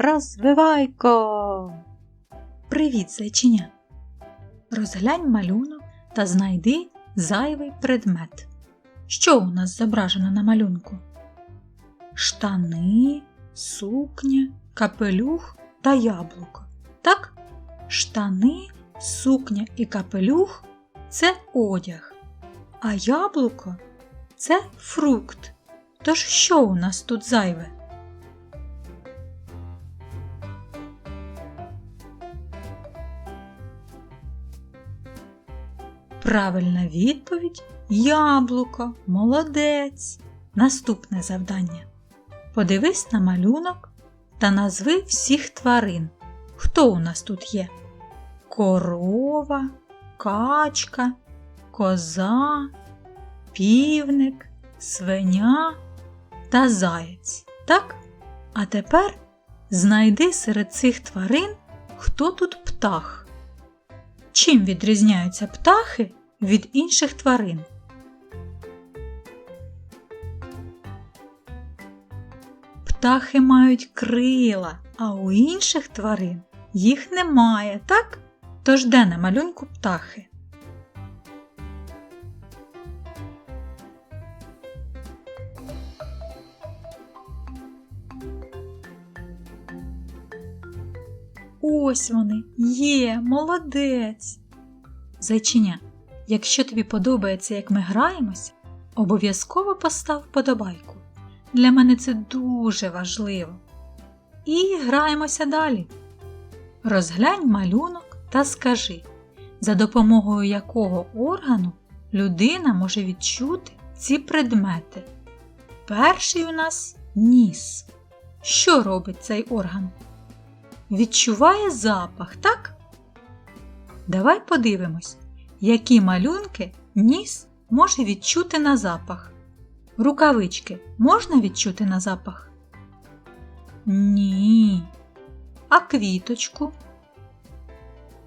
Розвивайко! Привіт, зайчиня! Розглянь малюнок та знайди зайвий предмет. Що у нас зображено на малюнку? Штани, сукня, капелюх та яблуко. Так? Штани, сукня і капелюх це одяг, а яблуко це фрукт. Тож що у нас тут зайве? Правильна відповідь яблуко, молодець. Наступне завдання. Подивись на малюнок та назви всіх тварин. Хто у нас тут є? Корова, качка, коза, півник, свиня та заєць. Так? А тепер знайди серед цих тварин, хто тут птах. Чим відрізняються птахи від інших тварин? Птахи мають крила, а у інших тварин їх немає, так? Тож де на малюнку птахи? Ось вони, є, молодець. Зайчиня, якщо тобі подобається, як ми граємося, обов'язково постав вподобайку. Для мене це дуже важливо. І граємося далі. Розглянь малюнок та скажи, за допомогою якого органу людина може відчути ці предмети. Перший у нас ніс. Що робить цей орган? Відчуває запах, так? Давай подивимось, які малюнки ніс може відчути на запах. Рукавички можна відчути на запах? Ні. А квіточку?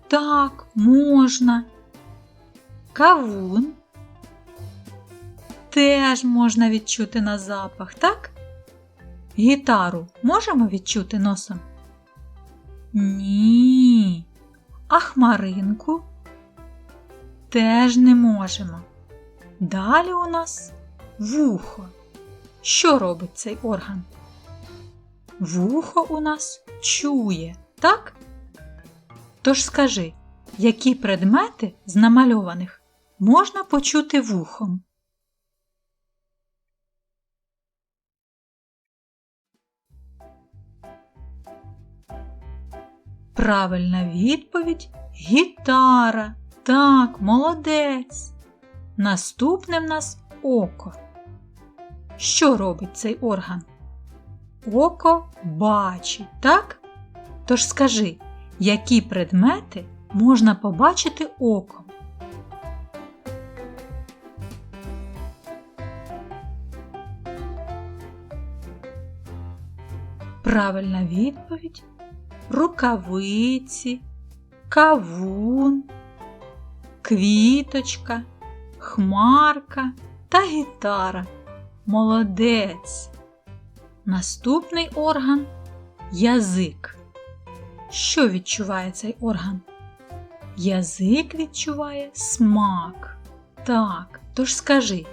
Так, можна. Кавун. Теж можна відчути на запах, так? Гітару можемо відчути носом? Ні. А хмаринку? Теж не можемо. Далі у нас вухо. Що робить цей орган? Вухо у нас чує, так? Тож скажи, які предмети з намальованих можна почути вухом? Правильна відповідь гітара. Так, молодець. Наступне в нас око. Що робить цей орган? Око бачить, так? Тож скажи, які предмети можна побачити оком? Правильна відповідь рукавиці, кавун, квіточка, хмарка та гітара. Молодець. Наступний орган язик. Що відчуває цей орган? Язик відчуває смак. Так, тож скажи,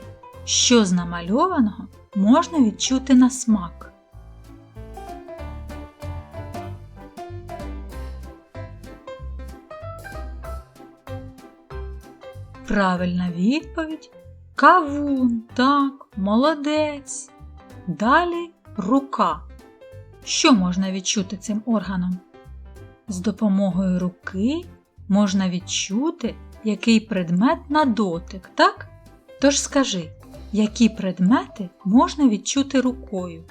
що з намальованого можна відчути на смак? Правильна відповідь кавун. Так, молодець. Далі рука. Що можна відчути цим органом? З допомогою руки можна відчути, який предмет на дотик, так? Тож скажи, які предмети можна відчути рукою?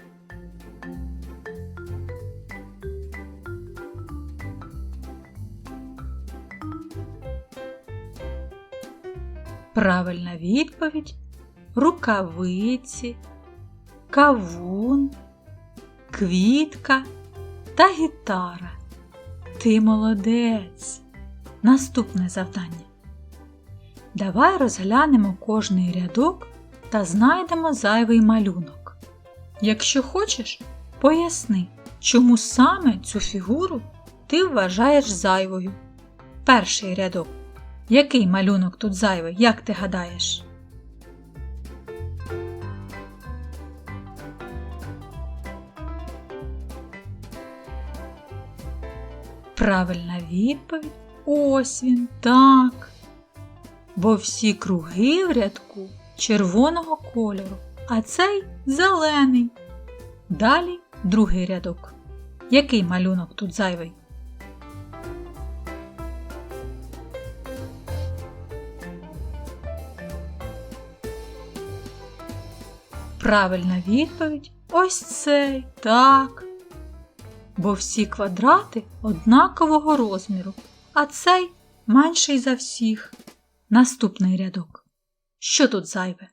Правильна відповідь рукавиці, кавун, квітка та гітара. Ти молодець. Наступне завдання. Давай розглянемо кожний рядок та знайдемо зайвий малюнок. Якщо хочеш, поясни, чому саме цю фігуру ти вважаєш зайвою. Перший рядок. Який малюнок тут зайвий, як ти гадаєш? Правильна відповідь ось він, так. Бо всі круги в рядку червоного кольору, а цей зелений. Далі другий рядок. Який малюнок тут зайвий? Правильна відповідь ось цей, так. Бо всі квадрати однакового розміру, а цей менший за всіх. Наступний рядок. Що тут зайве?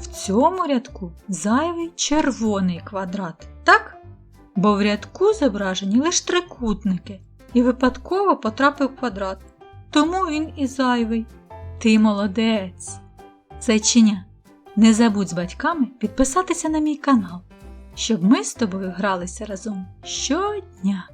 В цьому рядку зайвий червоний квадрат? Бо в рядку зображені лише трикутники і випадково потрапив квадрат. Тому він і зайвий. Ти молодець. Зайчиня, не забудь з батьками підписатися на мій канал, щоб ми з тобою гралися разом щодня.